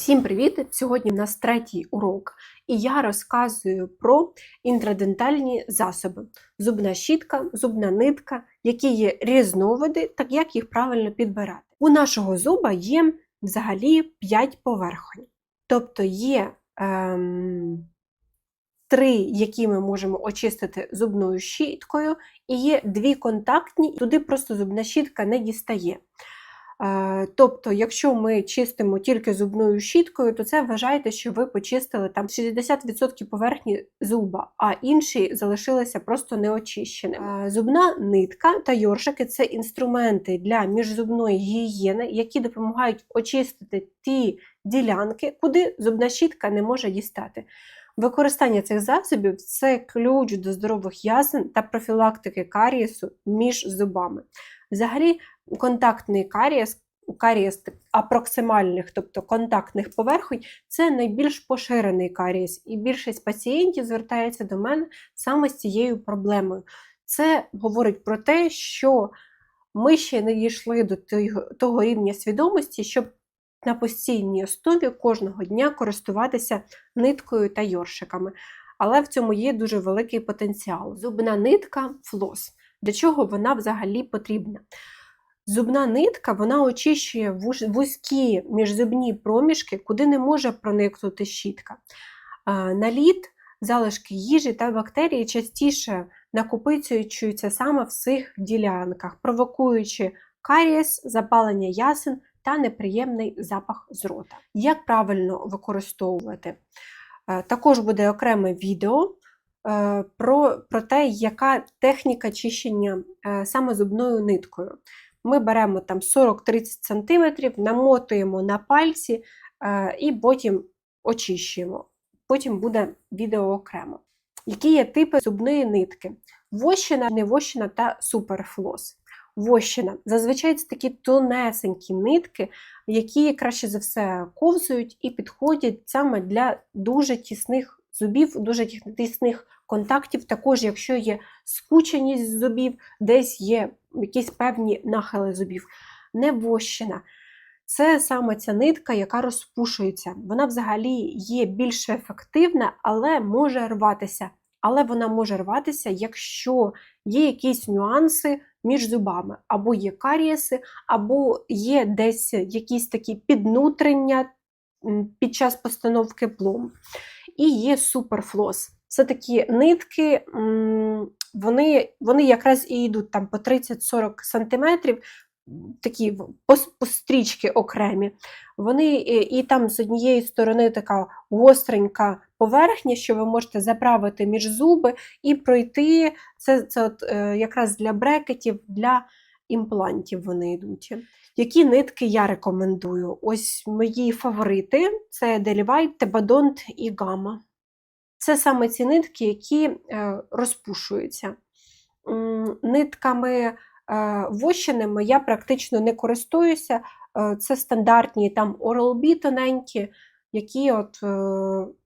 Всім привіт! Сьогодні в нас третій урок, і я розказую про інтрадентальні засоби: зубна щітка, зубна нитка, які є різновиди, так як їх правильно підбирати. У нашого зуба є взагалі 5 поверхонь. Тобто є ем, три, які ми можемо очистити зубною щіткою, і є дві контактні, туди просто зубна щітка не дістає. Е, Тобто, якщо ми чистимо тільки зубною щіткою, то це вважайте, що ви почистили там 60% поверхні зуба, а інші залишилися просто неочищеними. Е, Зубна нитка та йоршики це інструменти для міжзубної гігієни, які допомагають очистити ті ділянки, куди зубна щітка не може дістати. Використання цих засобів це ключ до здорових ясен та профілактики карієсу між зубами. Взагалі, контактний карієс, карієс апроксимальних, тобто контактних поверхонь, це найбільш поширений карієс, і більшість пацієнтів звертається до мене саме з цією проблемою. Це говорить про те, що ми ще не дійшли до того рівня свідомості, щоб на постійній основі кожного дня користуватися ниткою та йоршиками. Але в цьому є дуже великий потенціал. Зубна нитка флос. Для чого вона взагалі потрібна? Зубна нитка вона очищує вузькі міжзубні проміжки, куди не може проникнути щітка. Наліт, залишки їжі та бактерії частіше накопичуються саме в цих ділянках, провокуючи карієс, запалення ясен та неприємний запах з рота. Як правильно використовувати? Також буде окреме відео про, про те, яка техніка чищення саме зубною ниткою. Ми беремо там 40-30 см, намотуємо на пальці і потім очищуємо. Потім буде відео окремо. Які є типи зубної нитки? Вощина, невощина та суперфлос. Вощина. Зазвичай це такі тонесенькі нитки, які краще за все ковзують і підходять саме для дуже тісних зубів, дуже тісних контактів. Також, якщо є скученість зубів, десь є якісь певні нахили зубів. Невощина. Це саме ця нитка, яка розпушується. Вона взагалі є більш ефективна, але може рватися. Але вона може рватися, якщо є якісь нюанси між зубами, або є карієси, або є десь якісь такі піднутрення під час постановки пломб. І є суперфлос. Це такі нитки, вони вони якраз і йдуть там по 30-40 см, такі пострічки окремі. Вони І там з однієї сторони така гостренька поверхня, що ви можете заправити між зуби і пройти. Це це от, е, якраз для брекетів, для імплантів вони йдуть. Які нитки я рекомендую? Ось мої фаворити це Delivite, Tebadont і Gamma. Це саме ці нитки, які е, розпушуються. Нитками е, вощеними я практично не користуюся. Е, це стандартні там Oral-B тоненькі, які, от,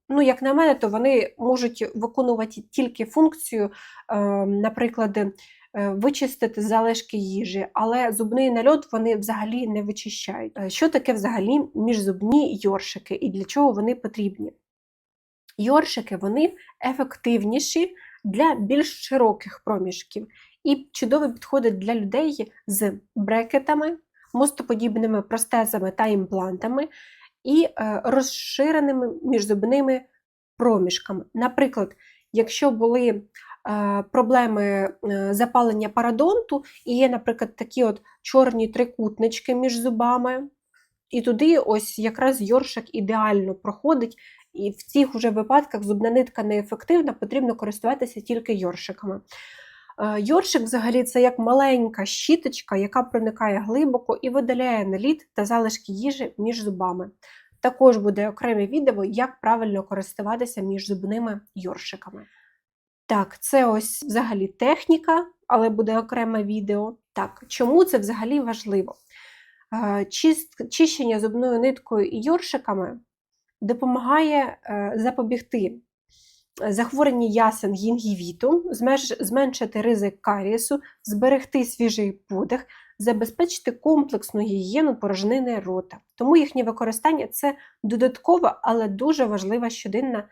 ну, як на мене, то вони можуть виконувати тільки функцію, наприклад, вичистити залишки їжі, але зубний нальот вони взагалі не вичищають. Що таке взагалі міжзубні йоршики і для чого вони потрібні? Йоршики вони ефективніші для більш широких проміжків і чудово підходять для людей з брекетами, мостоподібними простезами та імплантами і е, розширеними міжзубними проміжками. Наприклад, якщо були е, проблеми е, запалення парадонту, і є, наприклад, такі от чорні трикутнички між зубами, і туди ось якраз йоршик ідеально проходить і в цих уже випадках зубна нитка неефективна, потрібно користуватися тільки йоршиками. Е, йоршик взагалі це як маленька щіточка, яка проникає глибоко і видаляє наліт та залишки їжі між зубами. Також буде окреме відео, як правильно користуватися між зубними йоршиками. Так, це ось взагалі техніка, але буде окреме відео. Так, чому це взагалі важливо? Е, чищення зубною ниткою і йоршиками допомагає е, запобігти захворюванню ясен гінгівіту, зменшити ризик карієсу, зберегти свіжий подих, забезпечити комплексну гігієну порожнини рота. Тому їхнє використання це додаткова, але дуже важлива щоденна,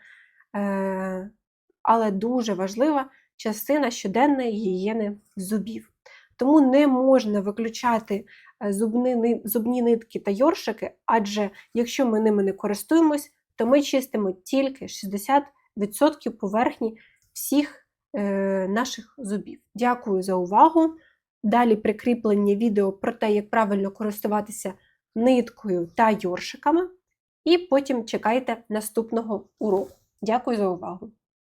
е, але дуже важлива частина щоденної гігієни зубів. Тому не можна виключати е, зубни, ни- зубні нитки та йоршики, адже якщо ми ними не користуємось, то ми чистимо тільки 60% поверхні всіх е, наших зубів. Дякую за увагу. Далі прикріплення відео про те, як правильно користуватися ниткою та йоршиками. І потім чекайте наступного уроку. Дякую за увагу!